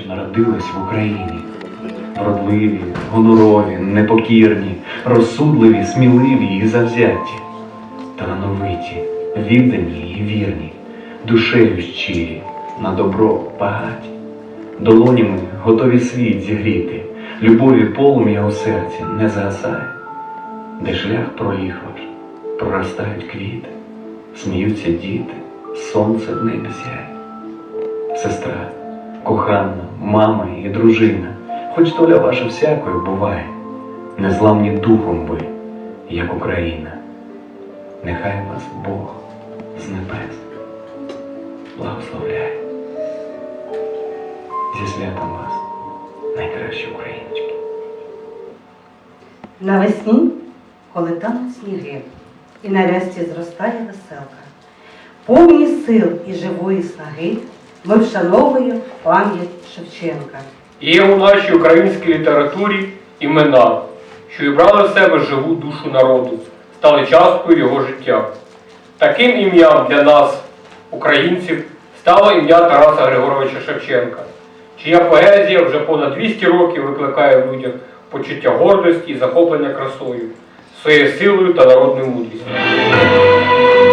що народилась в Україні. Вродливі, гонорові, непокірні, розсудливі, сміливі і завзяті, талановиті, віддані і вірні, душею щирі, на добро багаті, долонями готові світ зігріти, любові полум'я у серці не згасає, де шлях ваш, проростають квіти, сміються діти, сонце в небі сяє. Сестра, кохана, мама і дружина, хоч доля ваша всякою буває, незламні духом ви, як Україна. Нехай вас Бог з небес благословляє. Зі святом вас, найкращі україночки. Навесні, коли тануть сніги, і на рясті зростає веселка, повні сил і живої снаги, ми вшановуємо пам'ять Шевченка. Є у нашій українській літературі імена, що вібрали в себе живу душу народу, стали часткою його життя. Таким ім'ям для нас, українців, стало ім'я Тараса Григоровича Шевченка, чия поезія вже понад 200 років викликає в людях почуття гордості і захоплення красою, своєю силою та народною мудрістю.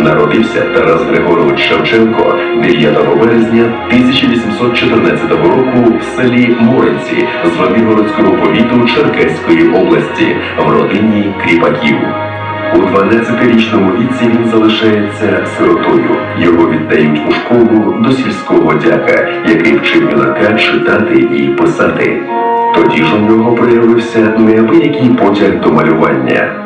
Народився Тарас Григорович Шевченко 9 березня 1814 року в селі Моринці Звенигородського повіту Черкаської області в родині Кріпаків. У 12-річному віці він залишається сиротою. Його віддають у школу до сільського дяка, який вчив юнака читати і писати. Тоді ж у нього проявився неабиякий потяг до малювання.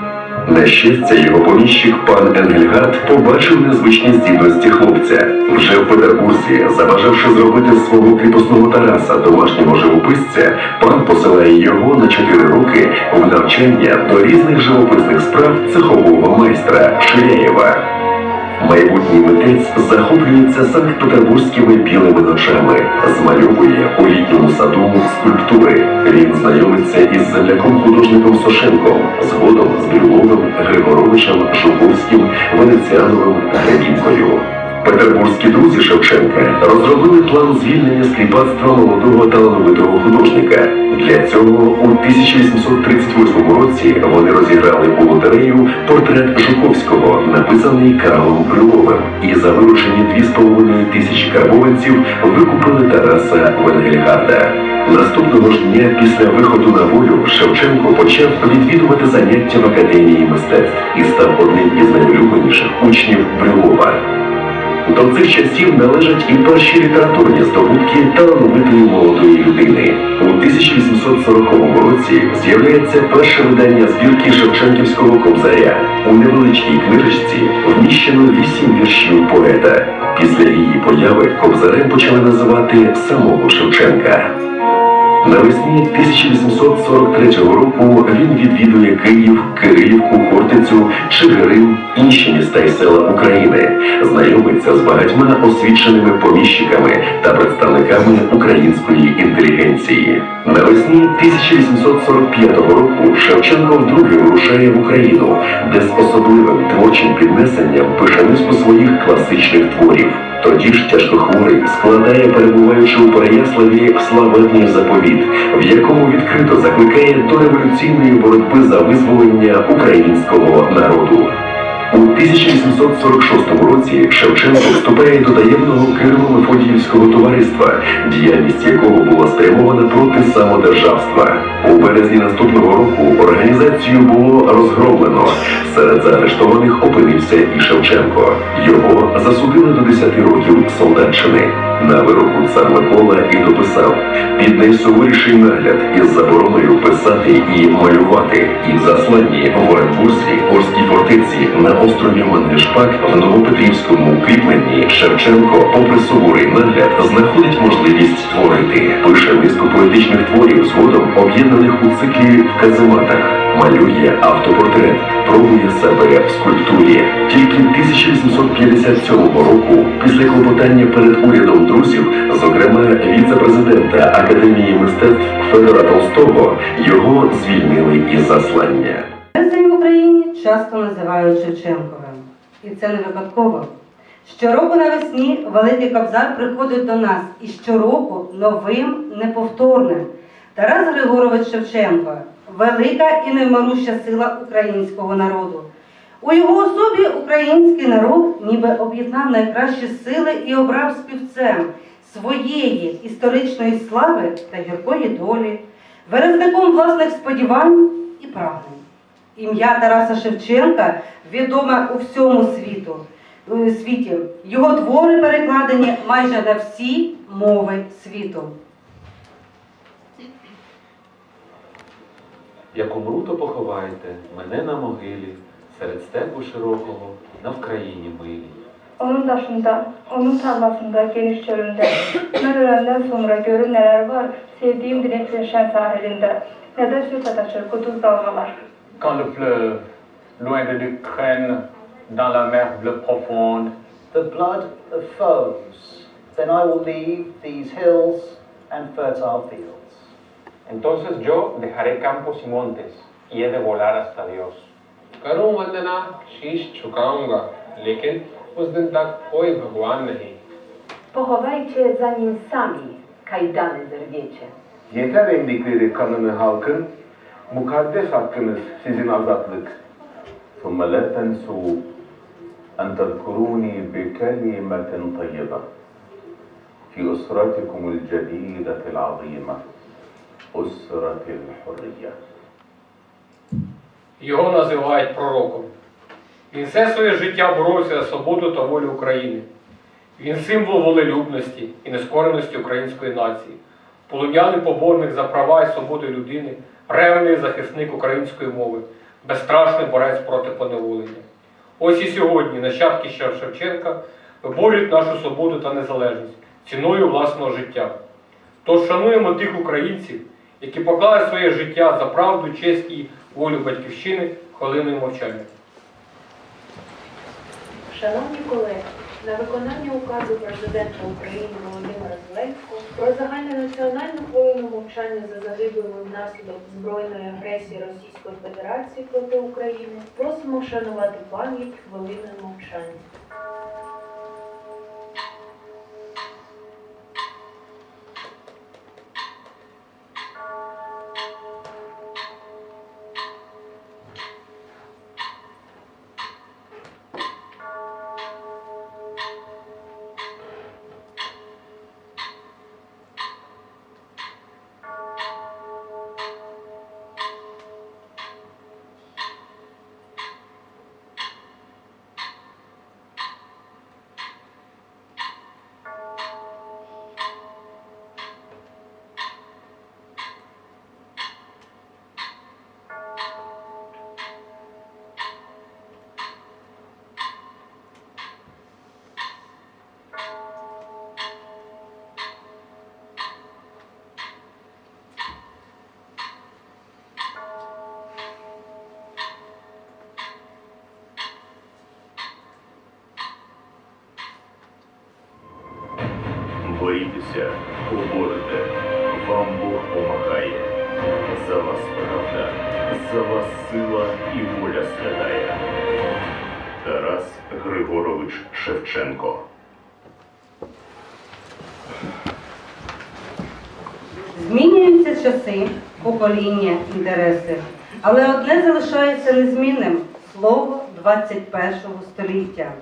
На щастя, його поміщик пан Енгельгард побачив незвичні здібності хлопця. Вже в Петербурзі, забажавши зробити свого кріпосного Тараса домашнього живописця, пан посилає його на 4 роки в навчання до різних живописних справ цехового майстра Ширяєва. Майбутній митець захоплюється санкт-петербурзькими білими ночами, змальовує у літньому саду скульптури. Він знайомиться із земляком художником Сошенком, згодом з Біловим Григоровичем, Жуковським, Венеціановим, Гребінкою. Петербурзькі друзі Шевченка розробили план звільнення з молодого талановитого художника. Для цього у 1838 році вони розіграли у лотерею портрет Жуковського, написаний Карлом Брюловим, і за виручені 2,5 тисячі карбованців викупили Тараса Венгельгарда. Наступного ж дня після виходу на волю Шевченко почав відвідувати заняття в академії мистецтв і став одним із найулюбленіших учнів Брюлова. До цих часів належать і перші літературні здобутки талановитої молодої людини. У 1840 році з'являється перше видання збірки Шевченківського кобзаря. У невеличкій книжечці вміщено вісім віршів поета. Після її появи кобзарем почали називати самого Шевченка. Навесні 1843 року він відвідує Київ, Кирилівку, Хортицю, Чигирин, інші міста й села України, знайомиться з багатьма освіченими поміщиками та представниками української інтелігенції. Навесні 1845 року Шевченко вдруге вирушає в Україну, де з особливим творчим піднесенням пише низку своїх класичних творів. Тоді ж тяжкохворий складає, перебуваючи у Переяславі, славетний заповіт, в якому відкрито закликає до революційної боротьби за визволення українського народу. У 1846 році Шевченко вступає до таємного Києво-Мефодіївського товариства, діяльність якого була спрямована проти самодержавства. У березні наступного року організацію було розгромлено. Серед заарештованих опинився і Шевченко. Його засудили до 10 років солдатчини. На вироку цар Микола і дописав під найсуворіший нагляд із забороною писати і малювати, і засланні в Оренбурзі, Орській фортеці на острові Мангешпак в Новопетрівському укріпленні Шевченко, попри суворий нагляд, знаходить можливість творити. Пише низку поетичних творів згодом об'єднаних у циклі в казематах. Малює автопортрет, пробує себе в скульптурі. Тільки 1857 року, після клопотання перед урядом друзів, зокрема віце-президента Академії мистецтв Федора Толстого, його звільнили із заслання. Березень в Україні часто називають Шевченковим. І це не випадково. Щороку навесні Великий Кобзар приходить до нас і щороку новим, неповторним. Тарас Григорович Шевченко велика і невмируща сила українського народу. У його особі український народ ніби об'єднав найкращі сили і обрав співцем своєї історичної слави та гіркої долі, виразником власних сподівань і прагнень. Ім'я Тараса Шевченка відоме у всьому світу, е, світі. Його твори перекладені майже на всі мови світу. Як умру, то поховайте мене на могилі, серед степу şirokого, на Вкраїні милій. Onun taşında, onun tarlasında, geniş çölünde, ben ölenden sonra görür neler var, sevdiğim dileksin şen sahilinde. Ne de su sataşır kuduz dalgalar. Quand le fleuve, loin de l'Ukraine, dans la mer bleue profonde, the blood of foes, then I will leave these hills and fertile fields. entonces yo dejaré campos y montes y he de volar hasta Dios. करूं वंदना शीश झुकाऊंगा लेकिन उस दिन तक कोई भगवान नहीं Pochowajcie zanim sami kajdany zerwiecie. Yeter emdikleri kanını halkın, mukaddes hakkınız sizin azatlık. ثم لا تنسوا أن تذكروني بكلمة طيبة في أسرتكم الجديدة العظيمة أسرة الحرية Його називають пророком. Він все своє життя боровся за свободу та волю України. Він символ волелюбності і нескореності української нації, полум'яний поборник за права і свободи людини, ревний захисник української мови, безстрашний борець проти поневолення. Ось і сьогодні нащадки Шевченка виборюють нашу свободу та незалежність ціною власного життя. Тож шануємо тих українців, які поклали своє життя за правду, честь і волю батьківщини хвилиною мовчання. Шановні колеги, на виконання указу президента України Володимира Зеленського про загальнонаціональну хвилину мовчання за загиблими внаслідок збройної агресії Російської Федерації проти України просимо вшанувати пам'ять хвилиною мовчання. Борітеся, поборете, вам Бог помагає. За вас правда, за вас сила і воля святая. Тарас Григорович Шевченко Змінюються часи, покоління, інтереси, але одне залишається незмінним слово 21 століття.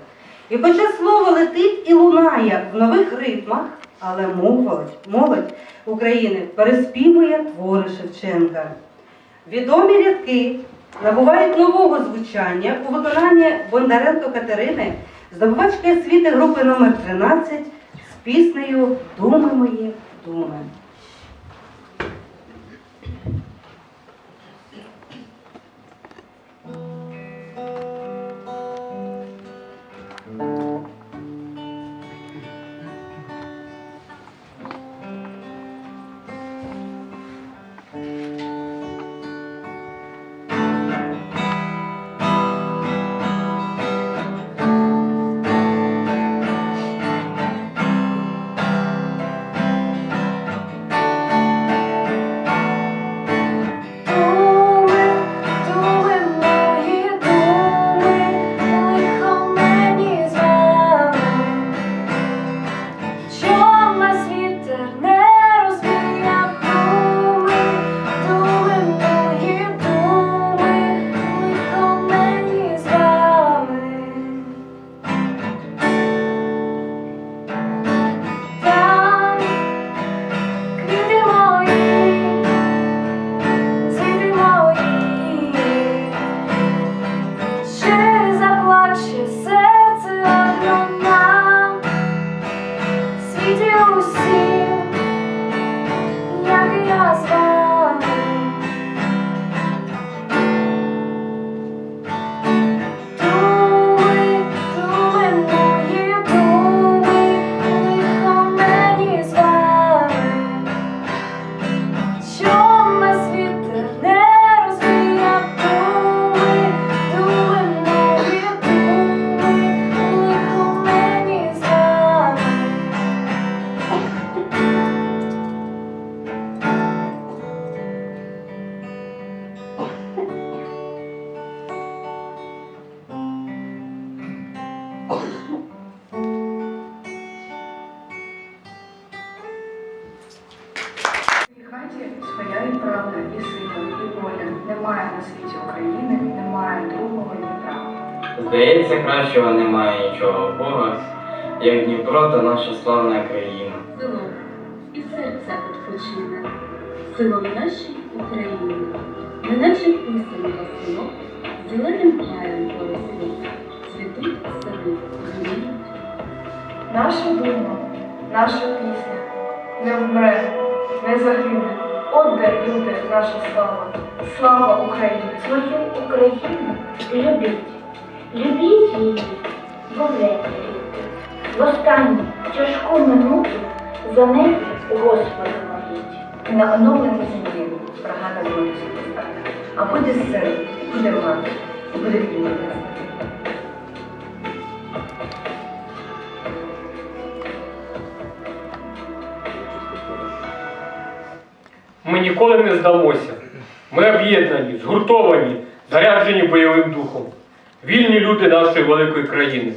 І хоча слово летить і лунає в нових ритмах, але молодь, молодь України переспівує твори Шевченка. Відомі рядки набувають нового звучання у виконанні Бондаренко Катерини, здобувачки освіти групи номер 13 з піснею Думи мої, думи. Славна країна. Село і серце відпочине, село в нашій Україні, неначе писанка село, зеленим краєм поросло, цвітуть сади, зелені Наша дума, наша пісня не вмре, не загине. От де люди, наша слава, слава Україні! Свою Україну любіть, любіть її, бо В останню тяжку минуту за неї Господа моліть. На оновленій землі бригада буде стати. А буде син, буде мати, буде вільна. Ми ніколи не здамося. Ми об'єднані, згуртовані, заряджені бойовим духом. Вільні люди нашої великої країни.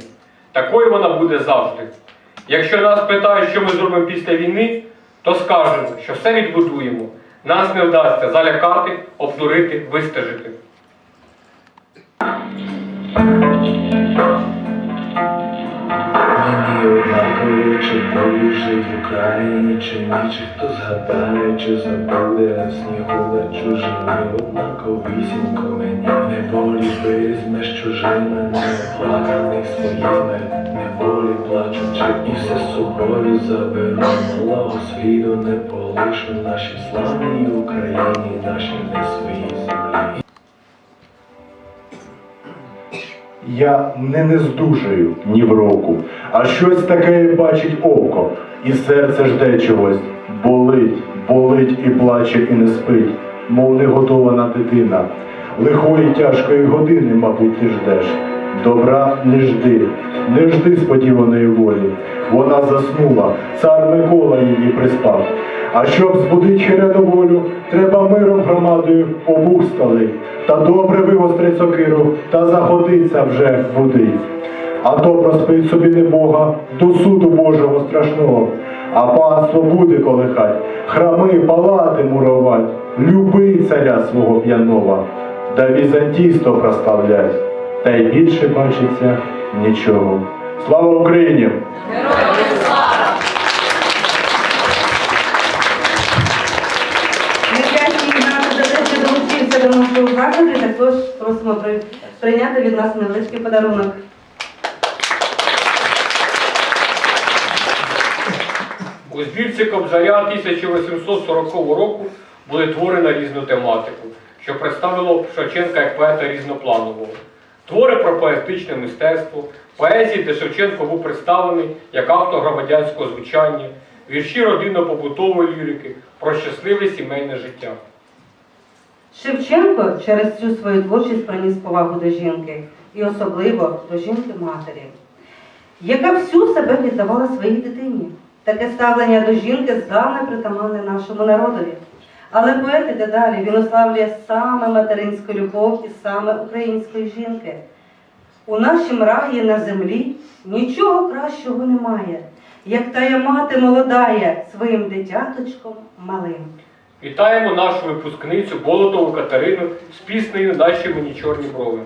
Такою вона буде завжди. Якщо нас питають, що ми зробимо після війни, то скажемо, що все відбудуємо. Нас не вдасться залякати, обдурити, вистежити. Побіжить в Україні, чи ні, хто згадає, чи забуде в снігу на чужині, однаковісінько мені? Неволі візьмеш чужими, неоплаканих своїми, неволі плачучи, і все собою заберу, малого світу не полишу нашій славній Україні, нашій не своїй Я не нездужаю ні в року, а щось таке бачить око, і серце жде чогось, болить, болить і плаче, і не спить, мов неготована дитина. Лихої тяжкої години, мабуть, ти ждеш. Добра не жди, не жди сподіваної волі. Вона заснула, цар Микола її приспав. А щоб збудить хирену волю, треба миром громадою обух стали, та добре вигострить сокиру, та заходиться вже будить. А то проспить собі не Бога до суду Божого страшного, а панство буде колихать, храми, палати мурувать, люби царя свого п'яного, да візантійство проставлять. та й більше бачиться нічого. Слава Україні! Також просимо при- прийняти від нас невеличкий подарунок. У збірці Кобзаря 1840 року були твори на різну тематику, що представило Шевченка як поета різнопланового. Твори про поетичне мистецтво, поезії, де Шевченко був представлений як автор громадянського звучання, вірші родинно-побутової лірики, про щасливе сімейне життя. Шевченко через цю свою творчість приніс повагу до жінки, і особливо до жінки-матері, яка всю себе віддавала своїй дитині. Таке ставлення до жінки здавна притаманне нашому народові. Але поет іде далі, він уславлює саме материнську любов і саме української жінки. У нашім раї на землі нічого кращого немає, як тая мати молодає своїм дитяточком малим. Вітаємо нашу випускницю Болотову Катерину з піснею Наші мені чорні брови.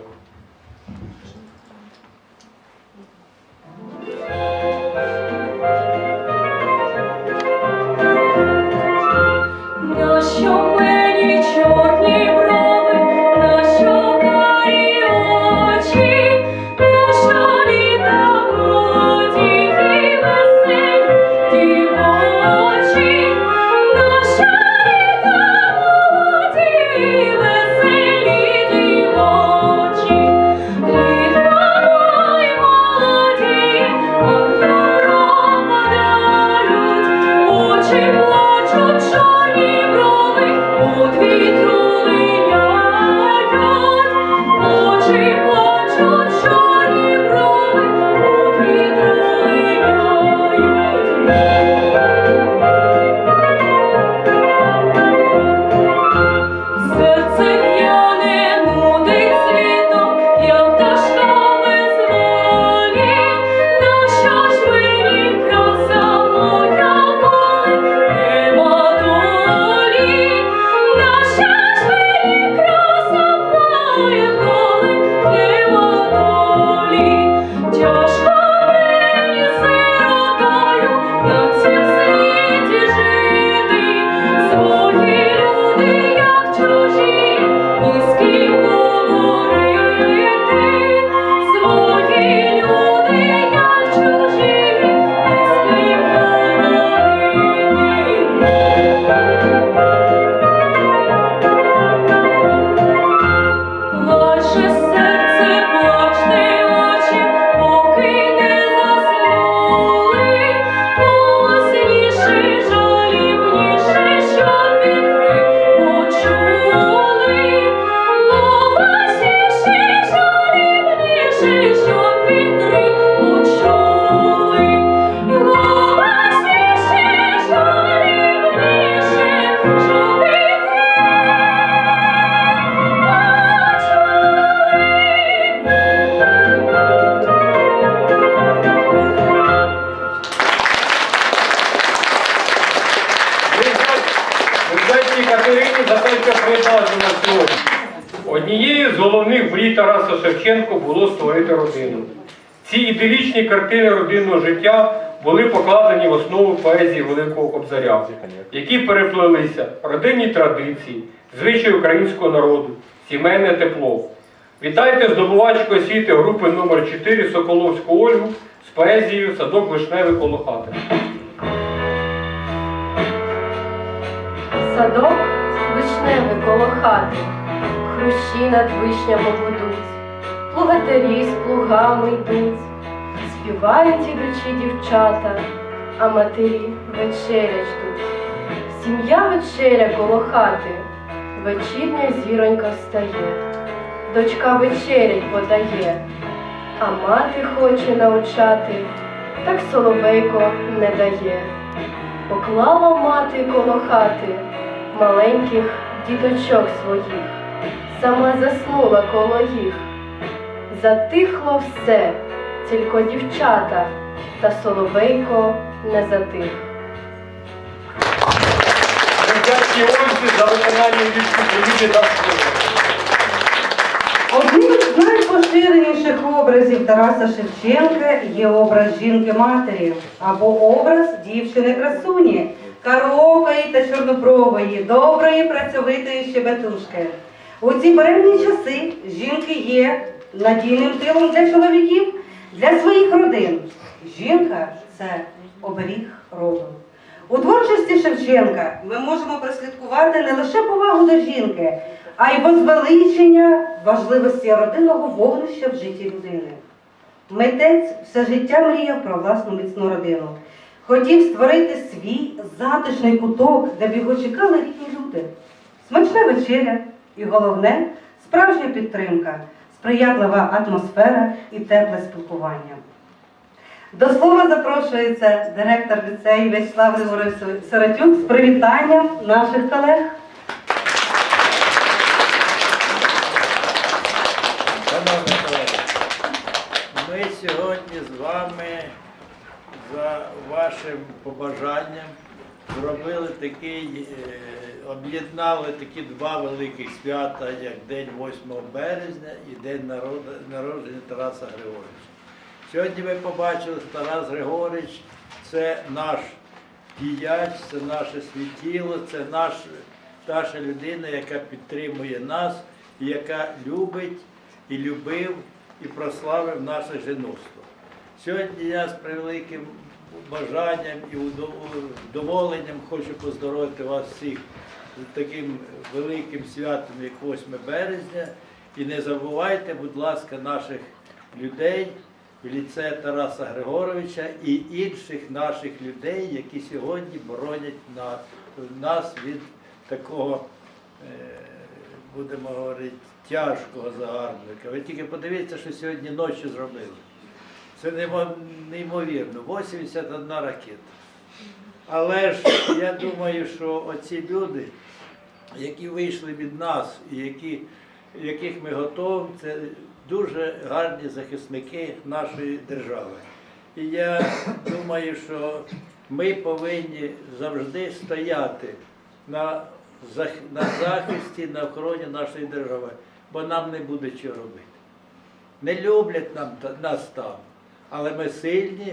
Приєдналася сьогодні. Однією з головних мрій Тараса Шевченко було створити родину. Ці іделічні картини родинного життя були покладені в основу поезії Великого Кобзаря, які переплелися родинні традиції, звичаї українського народу, сімейне тепло. Вітайте здобувачку освіти групи номер 4 Соколовську Ольгу з поезією Садок вишневий коло хати. Садок вишневий коло хати, хрущі над вишнями будуть, плугатарі з плугами йдуть, співають ідучі дівчата, а матері вечерять ждуть. Сім'я вечеря коло хати, вечірня зіронька встає, дочка вечерять подає, а мати хоче навчати, так соловейко не дає. Поклала мати коло хати маленьких діточок своїх, сама заснула коло їх. Затихло все, тільки дівчата, та соловейко не затих. Вдячні Ользі за виконання «Привіти» та Одним з найпоширеніших образів Тараса Шевченка є образ жінки-матері або образ дівчини-красуні, карокої та чорнобрової, доброї, працьовитої щебетушки. У ці перемні часи жінки є надійним тилом для чоловіків, для своїх родин. Жінка це оберіг роду. У творчості Шевченка ми можемо прослідкувати не лише повагу до жінки, а й возвеличення важливості родинного вогнища в житті людини. Митець все життя мріяв про власну міцну родину. Хотів створити свій затишний куток, де б його чекали рідні люди. Смачна вечеря і головне справжня підтримка, сприятлива атмосфера і тепле спілкування. До слова запрошується директор ліцею Вячеслав Григорович Сиротюк з привітанням наших колег. Шановні колеги, ми сьогодні з вами за вашим побажанням зробили такий, е, об'єднали такі два великих свята, як День 8 березня і День народження Тараса Григоровича. Сьогодні ви побачили, що Тарас Григорович це наш діяч, це наше світіло, це наш, наша людина, яка підтримує нас, яка любить і любив і прославив наше жіноцтво. Сьогодні я з превеликим бажанням і вдоволенням хочу поздоровити вас всіх з таким великим святом, як 8 березня. І не забувайте, будь ласка, наших людей в ліце Тараса Григоровича і інших наших людей, які сьогодні боронять на- нас від такого, е, будемо говорити, тяжкого загарбника. Ви тільки подивіться, що сьогодні ночі зробили. Це неймовірно. 81 ракета. Але ж я думаю, що оці люди, які вийшли від нас і які, яких ми готуємо, це дуже гарні захисники нашої держави. І я думаю, що ми повинні завжди стояти на, зах- на захисті, на охороні нашої держави, бо нам не буде чого робити. Не люблять нам, нас там, але ми сильні,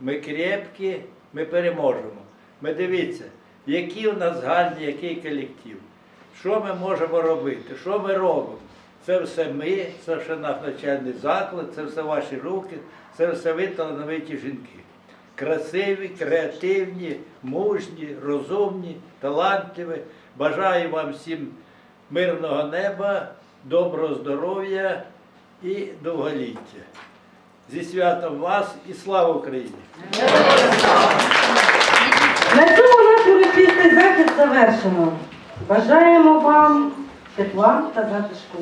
ми крепкі, ми переможемо. Ми дивіться, який у нас гарний, який колектив. Що ми можемо робити? Що ми робимо? Це все ми, це все наш навчальний заклад, це все ваші руки, це все ви талановиті жінки. Красиві, креативні, мужні, розумні, талантливі. Бажаю вам всім мирного неба, доброго здоров'я і довголіття. Зі святом вас і слава Україні! На цьому наш урочистий захід завершено. Бажаємо вам тепла та затишку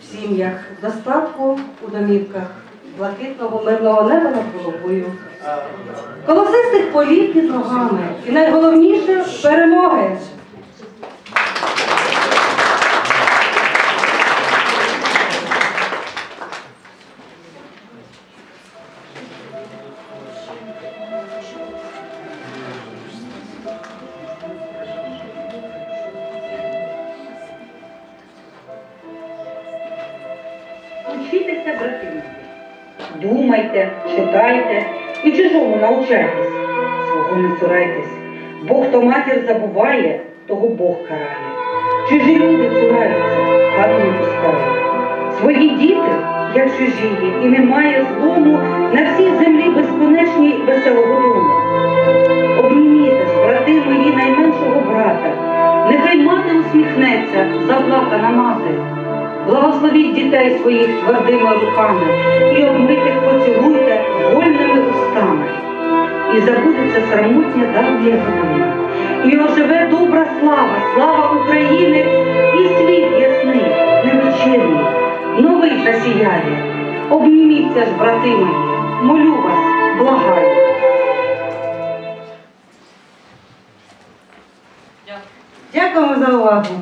в сім'ях, достатку у домівках, блакитного мирного неба над головою, колосистих полів під ногами і найголовніше перемоги. Забуває, того Бог карає. Чужі люди цураються, хату не пускають. Свої діти, як чужії, і немає злому на всій землі безконечній веселого дому. Обніміте ж, брати мої найменшого брата, нехай мати усміхнеться, заплакана мати. Благословіть дітей своїх твердими руками і обмитих поцілуйте вольними устами. І забудеться срамотня давня година. І оживе добра слава, слава України, і світ ясний, невечірний, новий засіяє. Обніміться ж, брати мої, молю вас, благаю. Дякуємо за увагу.